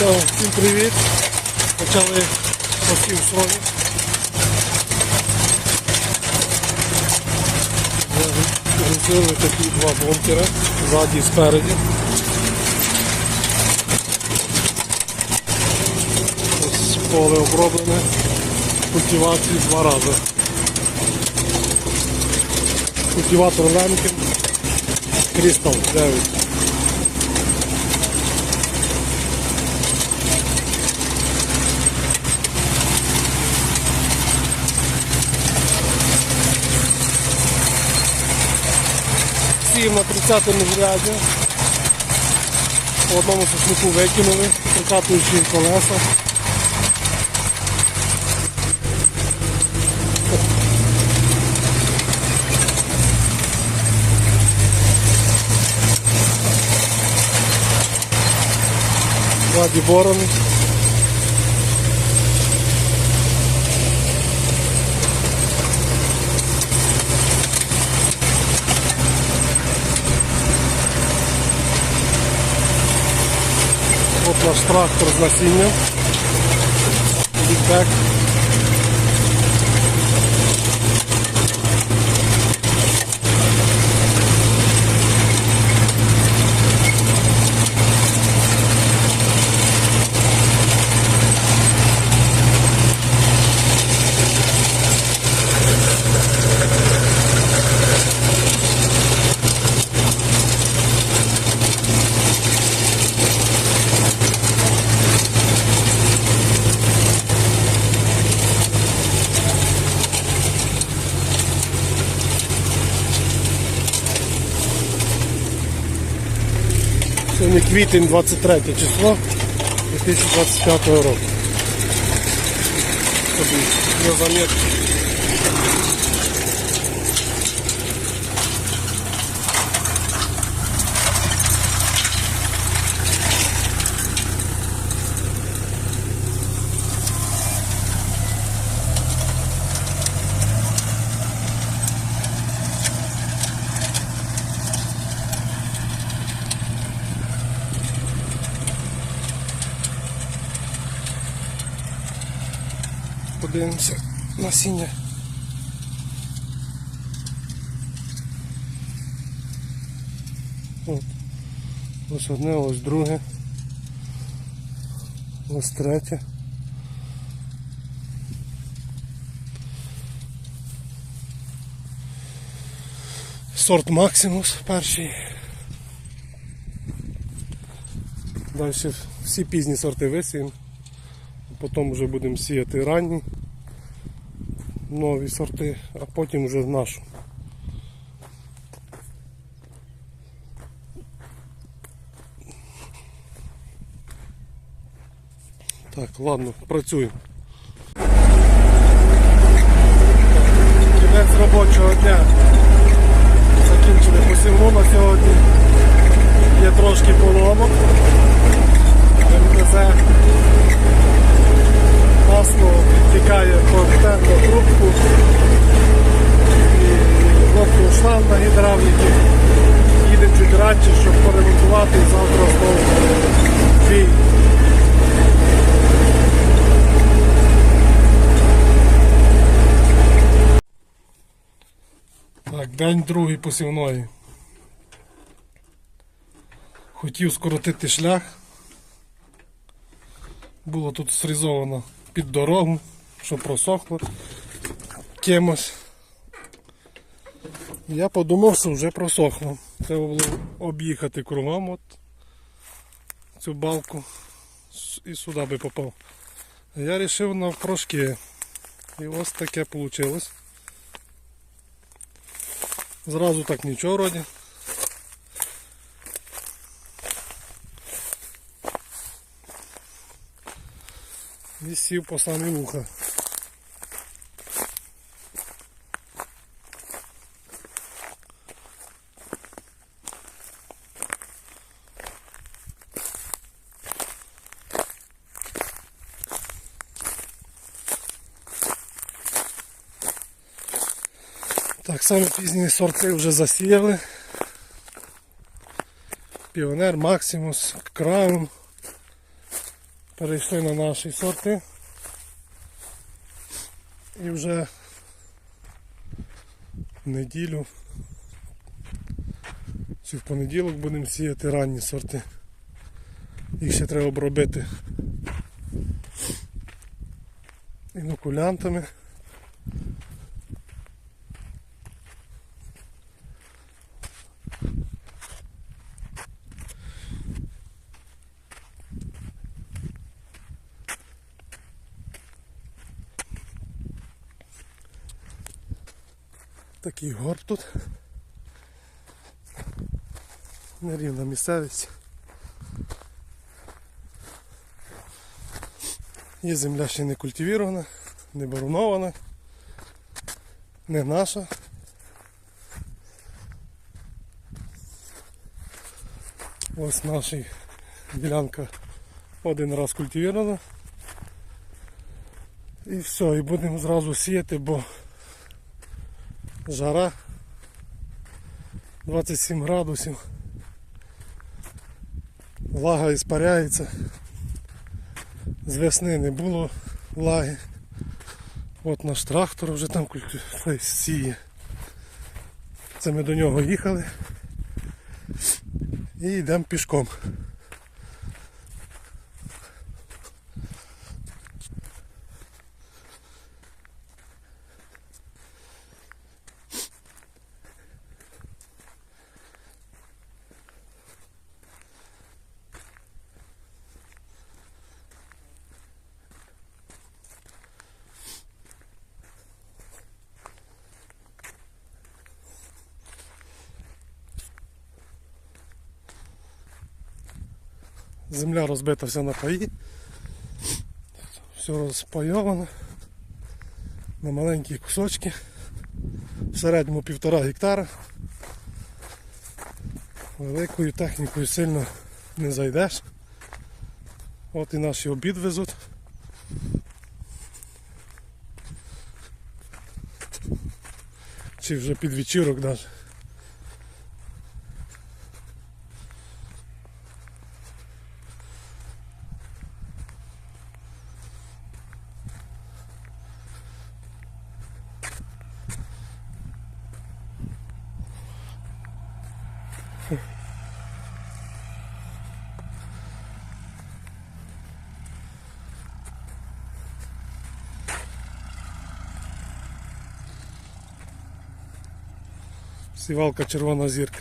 Все, всім привіт. Почали посів сої. Зробили такі два бункери, ззаді і спереді. Ось поле оброблене, культивації два рази. Культиватор Лемкін, Крістал 9. Сів на 30-му зряді. По одному сушнику викинули, прикатуючи колеса. Ззаді борони. От наш трактор з насінням. Бікбек. Сьогодні квітень 23 число 2025 року. Тобі для Подивимося насіння. От. Ось одне, ось друге. Ось третє. Сорт Максимус перший. Далі всі пізні сорти висіємо. Потім вже будемо сіяти ранні нові сорти, а потім вже в нашу. Так, ладно, працюємо. Кінець робочого дня. Закінчили посівну на сьогодні. Є трошки поломок. День другий посівної. Хотів скоротити шлях. Було тут срізовано під дорогу, що просохло кимось. Я подумав, що вже просохло. Треба було об'їхати кругом от цю балку і сюди би попав. Я вирішив навпрошки. І ось таке вийшло. Зразу так нічого вроді. І сів по самі вуха. Так, самі пізні сорти вже засіяли. Піонер, Максимус, Краун. перейшли на наші сорти. І вже в неділю чи в понеділок будемо сіяти ранні сорти. Їх ще треба обробити інокулянтами. Такий горб тут. Нерівна місцевість. Є земля ще не культивірована, не барунована, не наша. Ось наша ділянка один раз культивірована. І все, і будемо зразу сіяти, бо жара 27 градусів. Влага іспаряється. З весни не було влаги. От наш трактор вже там сіє. Це ми до нього їхали. І йдемо пішком. Земля розбита вся на паї. Все розпайовано на маленькі кусочки. В середньому півтора гектара. Великою технікою сильно не зайдеш. От і наші обід везуть. Чи вже під вечірок навіть. Сівалка червона зірка.